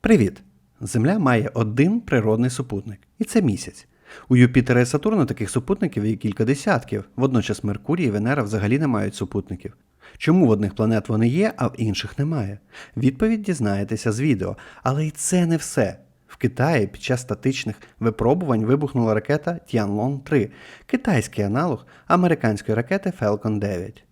Привіт! Земля має один природний супутник, і це місяць. У Юпітера і Сатурна таких супутників є кілька десятків, водночас Меркурій і Венера взагалі не мають супутників. Чому в одних планет вони є, а в інших немає? Відповідь дізнаєтеся з відео, але і це не все. В Китаї під час статичних випробувань вибухнула ракета Tianlong 3, китайський аналог американської ракети Falcon 9.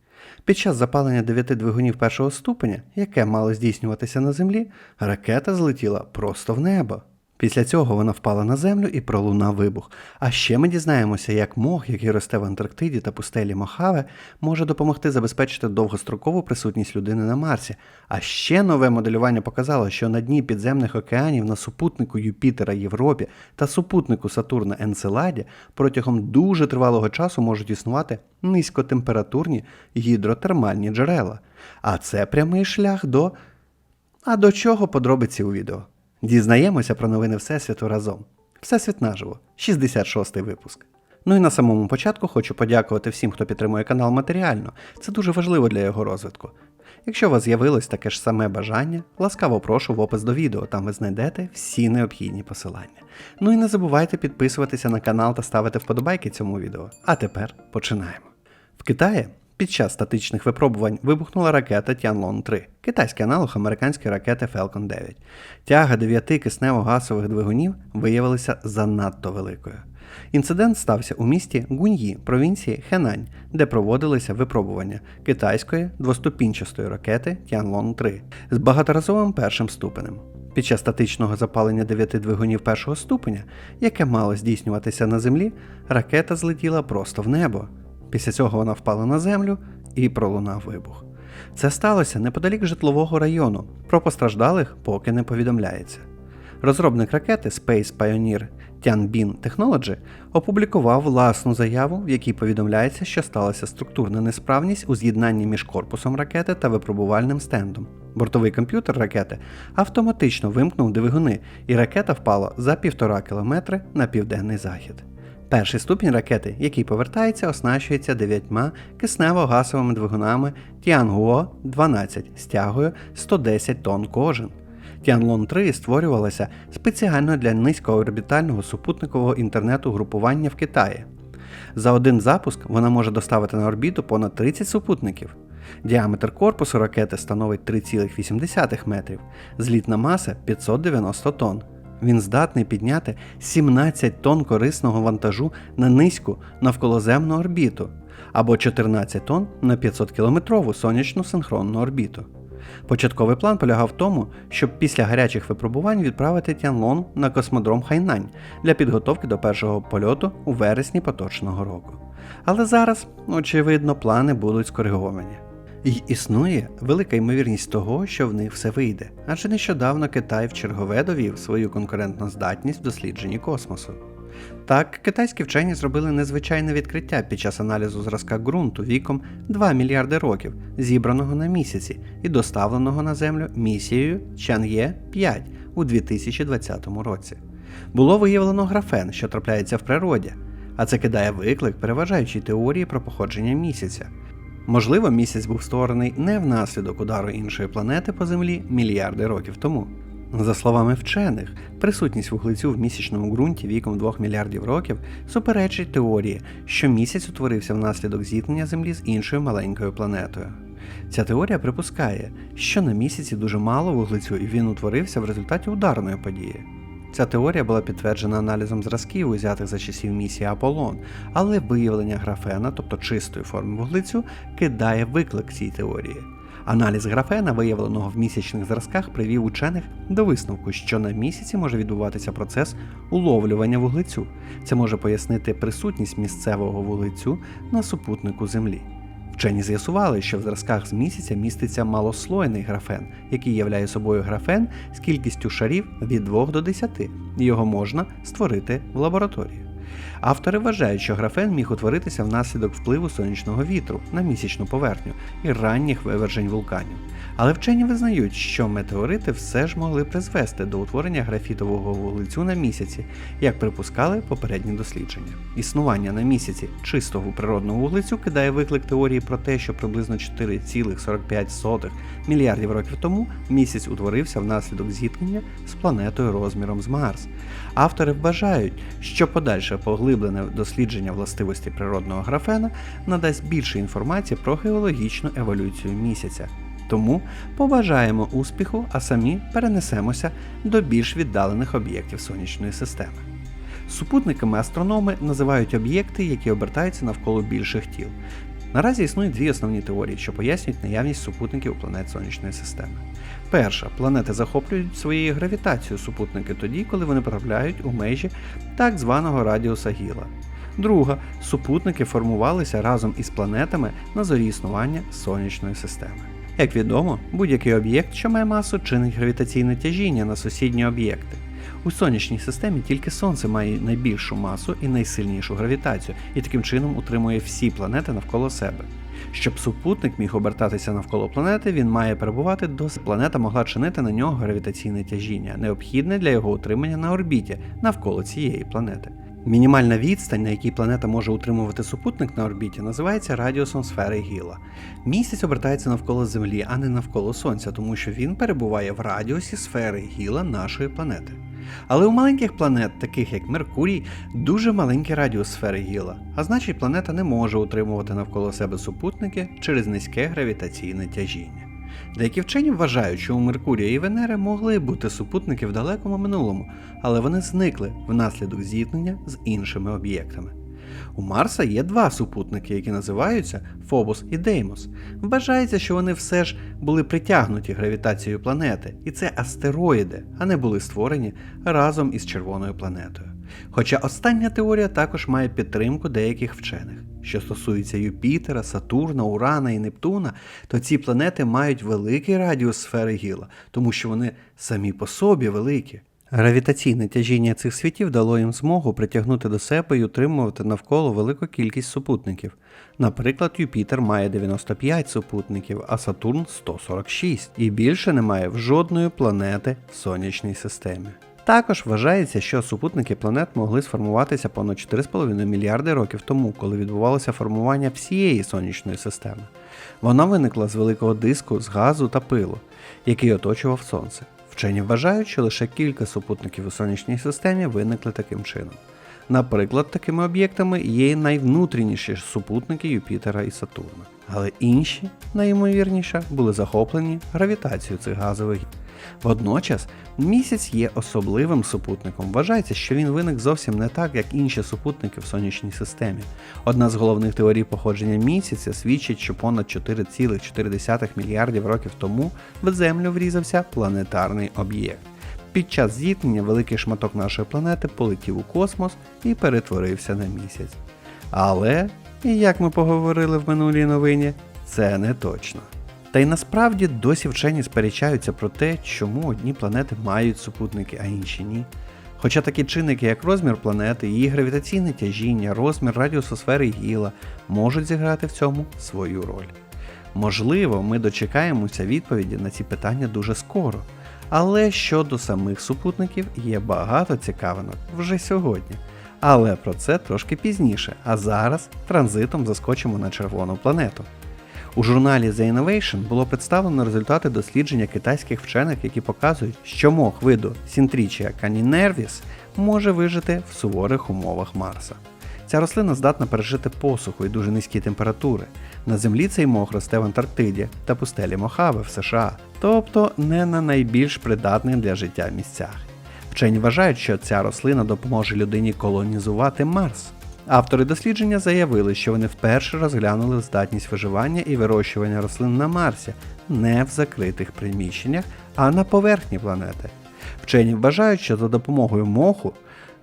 Під час запалення дев'яти двигунів першого ступеня, яке мало здійснюватися на землі, ракета злетіла просто в небо. Після цього вона впала на землю і пролунав вибух. А ще ми дізнаємося, як мох, який росте в Антарктиді та пустелі Мохаве, може допомогти забезпечити довгострокову присутність людини на Марсі. А ще нове моделювання показало, що на дні підземних океанів на супутнику Юпітера Європі та супутнику Сатурна Енцеладі протягом дуже тривалого часу можуть існувати низькотемпературні гідротермальні джерела. А це прямий шлях до. А до чого подробиці у відео? Дізнаємося про новини Всесвіту разом. Всесвіт наживо, 66-й випуск. Ну і на самому початку хочу подякувати всім, хто підтримує канал матеріально. Це дуже важливо для його розвитку. Якщо у вас з'явилось таке ж саме бажання, ласкаво прошу в опис до відео, там ви знайдете всі необхідні посилання. Ну і не забувайте підписуватися на канал та ставити вподобайки цьому відео. А тепер починаємо. В Китаї під час статичних випробувань вибухнула ракета Tianlong 3, китайський аналог американської ракети Falcon 9. Тяга дев'яти киснево-газових двигунів виявилася занадто великою. Інцидент стався у місті Гуньї, провінції Хенань, де проводилися випробування китайської двоступінчастої ракети Tianlong 3 з багаторазовим першим ступенем. Під час статичного запалення дев'яти двигунів першого ступеня, яке мало здійснюватися на землі, ракета злетіла просто в небо. Після цього вона впала на землю і пролунав вибух. Це сталося неподалік житлового району. Про постраждалих поки не повідомляється. Розробник ракети Space Pioneer Tianbin Technology опублікував власну заяву, в якій повідомляється, що сталася структурна несправність у з'єднанні між корпусом ракети та випробувальним стендом. Бортовий комп'ютер ракети автоматично вимкнув двигуни, і ракета впала за півтора кілометри на південний захід. Перший ступінь ракети, який повертається, оснащується дев'ятьма киснево-газовими двигунами Tianguo 12 з тягою 110 тонн кожен. Tianlong 3 створювалася спеціально для низькоорбітального супутникового інтернету групування в Китаї. За один запуск вона може доставити на орбіту понад 30 супутників. Діаметр корпусу ракети становить 3,8 метрів, злітна маса 590 тонн. Він здатний підняти 17 тонн корисного вантажу на низьку навколоземну орбіту або 14 тонн на 500-кілометрову сонячну синхронну орбіту. Початковий план полягав в тому, щоб після гарячих випробувань відправити Тянлон на космодром Хайнань для підготовки до першого польоту у вересні поточного року. Але зараз, очевидно, плани будуть скориговані. І існує велика ймовірність того, що в них все вийде, адже нещодавно Китай в чергове довів свою конкурентну здатність в дослідженні космосу. Так, китайські вчені зробили незвичайне відкриття під час аналізу зразка ґрунту віком 2 мільярди років, зібраного на місяці і доставленого на Землю місією Чан'є 5 у 2020 році. Було виявлено графен, що трапляється в природі, а це кидає виклик переважаючій теорії про походження місяця. Можливо, місяць був створений не внаслідок удару іншої планети по Землі мільярди років тому. За словами вчених, присутність вуглецю в місячному ґрунті віком 2 мільярдів років суперечить теорії, що місяць утворився внаслідок зіткнення Землі з іншою маленькою планетою. Ця теорія припускає, що на місяці дуже мало вуглецю і він утворився в результаті ударної події. Ця теорія була підтверджена аналізом зразків, узятих за часів місії Аполлон, але виявлення графена, тобто чистої форми вуглецю, кидає виклик цій теорії. Аналіз графена, виявленого в місячних зразках, привів учених до висновку, що на місяці може відбуватися процес уловлювання вуглецю. Це може пояснити присутність місцевого вуглецю на супутнику Землі. Вчені з'ясували, що в зразках з місяця міститься малослойний графен, який являє собою графен з кількістю шарів від 2 до 10, і його можна створити в лабораторії. Автори вважають, що графен міг утворитися внаслідок впливу сонячного вітру на місячну поверхню і ранніх вивержень вулканів. Але вчені визнають, що метеорити все ж могли призвести до утворення графітового вуглецю на місяці, як припускали попередні дослідження. Існування на місяці чистого природного вуглецю кидає виклик теорії про те, що приблизно 4,45 мільярдів років тому місяць утворився внаслідок зіткнення з планетою розміром з Марс. Автори вважають, що подальше поглиблене дослідження властивості природного графена надасть більше інформації про геологічну еволюцію місяця. Тому побажаємо успіху, а самі перенесемося до більш віддалених об'єктів сонячної системи. Супутниками астрономи називають об'єкти, які обертаються навколо більших тіл. Наразі існують дві основні теорії, що пояснюють наявність супутників планет сонячної системи. Перша планети захоплюють своєю гравітацією супутники тоді, коли вони потрапляють у межі так званого радіуса Гіла. Друга супутники формувалися разом із планетами на зорі існування сонячної системи. Як відомо, будь-який об'єкт, що має масу, чинить гравітаційне тяжіння на сусідні об'єкти. У сонячній системі тільки Сонце має найбільшу масу і найсильнішу гравітацію, і таким чином утримує всі планети навколо себе. Щоб супутник міг обертатися навколо планети, він має перебувати досить планета могла чинити на нього гравітаційне тяжіння, необхідне для його утримання на орбіті навколо цієї планети. Мінімальна відстань, на якій планета може утримувати супутник на орбіті, називається радіусом сфери Гіла. Місяць обертається навколо Землі, а не навколо Сонця, тому що він перебуває в радіусі сфери Гіла нашої планети. Але у маленьких планет, таких як Меркурій, дуже маленький радіус сфери Гіла, а значить планета не може утримувати навколо себе супутники через низьке гравітаційне тяжіння. Деякі вчені вважають, що у Меркурія і Венери могли бути супутники в далекому минулому, але вони зникли внаслідок зіткнення з іншими об'єктами. У Марса є два супутники, які називаються Фобос і Деймос. Вважається, що вони все ж були притягнуті гравітацією планети, і це астероїди, а не були створені разом із червоною планетою. Хоча остання теорія також має підтримку деяких вчених. Що стосується Юпітера, Сатурна, Урана і Нептуна, то ці планети мають великий радіус сфери Гіла, тому що вони самі по собі великі. Гравітаційне тяжіння цих світів дало їм змогу притягнути до себе і утримувати навколо велику кількість супутників. Наприклад, Юпітер має 95 супутників, а Сатурн 146, і більше немає в жодної планети в сонячній системі. Також вважається, що супутники планет могли сформуватися понад 4,5 мільярди років тому, коли відбувалося формування всієї сонячної системи. Вона виникла з великого диску з газу та пилу, який оточував Сонце. Вчені вважають, що лише кілька супутників у сонячній системі виникли таким чином. Наприклад, такими об'єктами є найвнутрішніші супутники Юпітера і Сатурна, але інші, найімовірніше, були захоплені гравітацією цих газових. Водночас місяць є особливим супутником. Вважається, що він виник зовсім не так, як інші супутники в сонячній системі. Одна з головних теорій походження місяця свідчить, що понад 4,4 мільярдів років тому в Землю врізався планетарний об'єкт. Під час зіткнення великий шматок нашої планети полетів у космос і перетворився на місяць. Але, як ми поговорили в минулій новині, це не точно. Та й насправді досі вчені сперечаються про те, чому одні планети мають супутники, а інші ні. Хоча такі чинники, як розмір планети, її гравітаційне тяжіння, розмір радіусу сфери Гіла можуть зіграти в цьому свою роль. Можливо, ми дочекаємося відповіді на ці питання дуже скоро. Але щодо самих супутників є багато цікавинок вже сьогодні. Але про це трошки пізніше, а зараз транзитом заскочимо на червону планету. У журналі The Innovation було представлено результати дослідження китайських вчених, які показують, що мох виду Сінтрічія caninерvis може вижити в суворих умовах Марса. Ця рослина здатна пережити посуху і дуже низькі температури. На землі цей мох росте в Антарктиді та пустелі Мохави в США, тобто не на найбільш придатних для життя місцях. Вчені вважають, що ця рослина допоможе людині колонізувати Марс. Автори дослідження заявили, що вони вперше розглянули здатність виживання і вирощування рослин на Марсі, не в закритих приміщеннях, а на поверхні планети. Вчені вважають, що за допомогою моху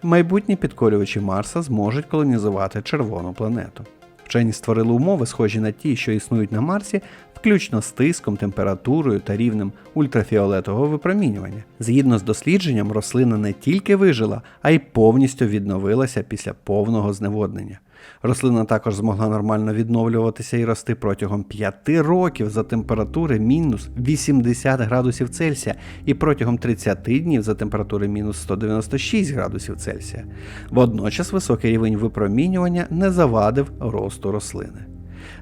майбутні підкорювачі Марса зможуть колонізувати червону планету. Вчені створили умови, схожі на ті, що існують на Марсі, включно з тиском, температурою та рівнем ультрафіолетового випромінювання. Згідно з дослідженням, рослина не тільки вижила, а й повністю відновилася після повного зневоднення. Рослина також змогла нормально відновлюватися і рости протягом 5 років за температури мінус 80 градусів Цельсія і протягом 30 днів за температури мінус 196 градусів Цельсія. Водночас високий рівень випромінювання не завадив росту рослини.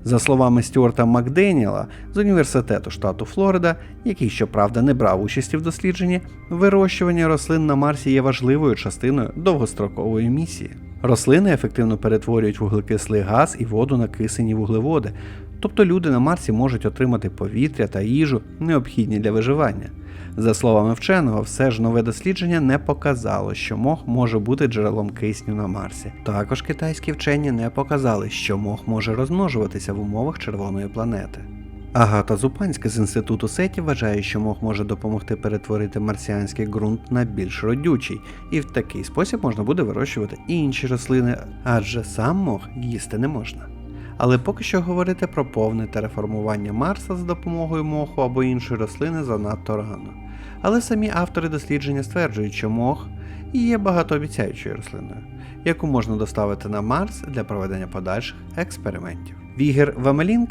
За словами Стюарта Макденіела з університету штату Флорида, який, щоправда, не брав участі в дослідженні, вирощування рослин на Марсі є важливою частиною довгострокової місії. Рослини ефективно перетворюють вуглекислий газ і воду на кисені вуглеводи, тобто люди на Марсі можуть отримати повітря та їжу, необхідні для виживання. За словами вченого, все ж нове дослідження не показало, що мох може бути джерелом кисню на Марсі. Також китайські вчені не показали, що мох може розмножуватися в умовах червоної планети. Агата Зупанська з інституту Сеті вважає, що мох може допомогти перетворити марсіанський ґрунт на більш родючий, і в такий спосіб можна буде вирощувати і інші рослини, адже сам мох їсти не можна. Але поки що говорити про повне тереформування Марса з допомогою моху або іншої рослини занадто рано. Але самі автори дослідження стверджують, що мох є багатообіцяючою рослиною, яку можна доставити на Марс для проведення подальших експериментів. Вігер Вамелінг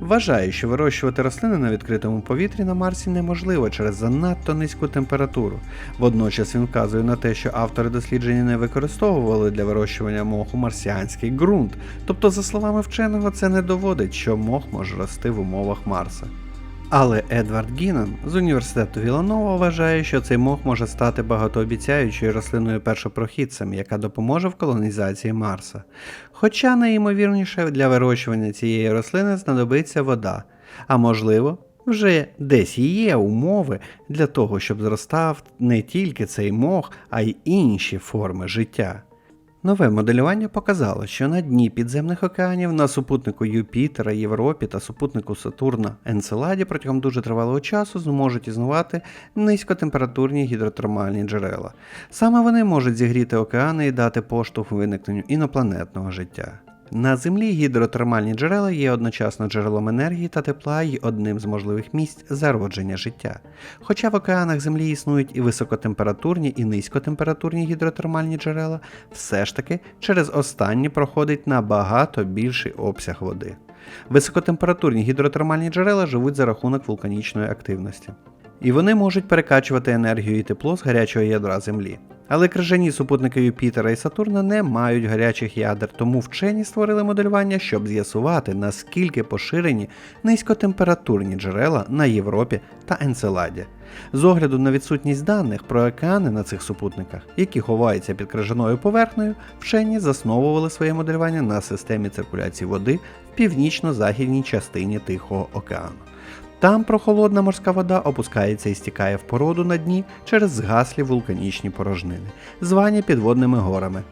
вважає, що вирощувати рослини на відкритому повітрі на Марсі неможливо через занадто низьку температуру. Водночас він вказує на те, що автори дослідження не використовували для вирощування моху марсіанський ґрунт. Тобто, за словами вченого, це не доводить, що мох може рости в умовах Марса. Але Едвард Гінан з університету Віланова вважає, що цей мох може стати багатообіцяючою рослиною першопрохідцем, яка допоможе в колонізації Марса. Хоча найімовірніше для вирощування цієї рослини знадобиться вода, а можливо, вже десь є умови для того, щоб зростав не тільки цей мох, а й інші форми життя. Нове моделювання показало, що на дні підземних океанів на супутнику Юпітера, Європі та супутнику Сатурна Енцеладі протягом дуже тривалого часу зможуть існувати низькотемпературні гідротермальні джерела. Саме вони можуть зігріти океани і дати поштовх виникненню інопланетного життя. На Землі гідротермальні джерела є одночасно джерелом енергії та тепла і одним з можливих місць зародження життя. Хоча в океанах Землі існують і високотемпературні, і низькотемпературні гідротермальні джерела, все ж таки через останні проходить набагато більший обсяг води. Високотемпературні гідротермальні джерела живуть за рахунок вулканічної активності. І вони можуть перекачувати енергію і тепло з гарячого ядра Землі. Але крижані супутники Юпітера і Сатурна не мають гарячих ядер, тому вчені створили моделювання, щоб з'ясувати, наскільки поширені низькотемпературні джерела на Європі та Енцеладі. З огляду на відсутність даних про океани на цих супутниках, які ховаються під крижаною поверхнею, вчені засновували своє моделювання на системі циркуляції води в північно-західній частині Тихого океану. Там прохолодна морська вода опускається і стікає в породу на дні через згаслі вулканічні порожнини, звані підводними горами.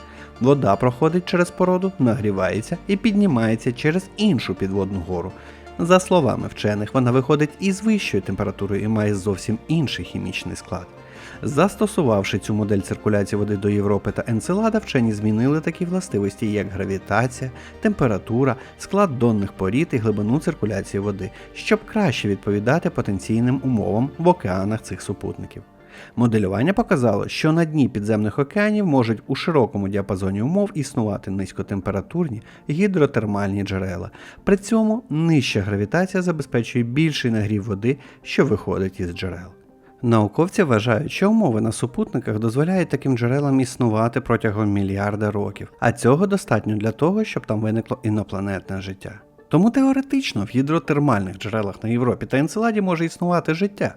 Вода проходить через породу, нагрівається і піднімається через іншу підводну гору. За словами вчених, вона виходить із вищою температурою і має зовсім інший хімічний склад. Застосувавши цю модель циркуляції води до Європи та Енцелада, вчені змінили такі властивості, як гравітація, температура, склад донних порід і глибину циркуляції води, щоб краще відповідати потенційним умовам в океанах цих супутників. Моделювання показало, що на дні підземних океанів можуть у широкому діапазоні умов існувати низькотемпературні гідротермальні джерела. При цьому нижча гравітація забезпечує більший нагрів води, що виходить із джерел. Науковці вважають, що умови на супутниках дозволяють таким джерелам існувати протягом мільярда років, а цього достатньо для того, щоб там виникло інопланетне життя. Тому теоретично в гідротермальних джерелах на Європі та Енцеладі може існувати життя.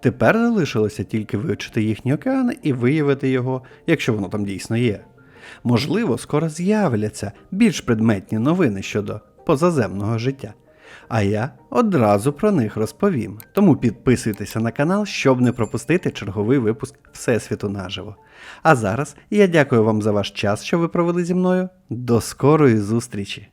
Тепер залишилося тільки вивчити їхні океани і виявити його, якщо воно там дійсно є. Можливо, скоро з'являться більш предметні новини щодо позаземного життя. А я одразу про них розповім. Тому підписуйтеся на канал, щоб не пропустити черговий випуск Всесвіту наживо. А зараз я дякую вам за ваш час, що ви провели зі мною. До скорої зустрічі!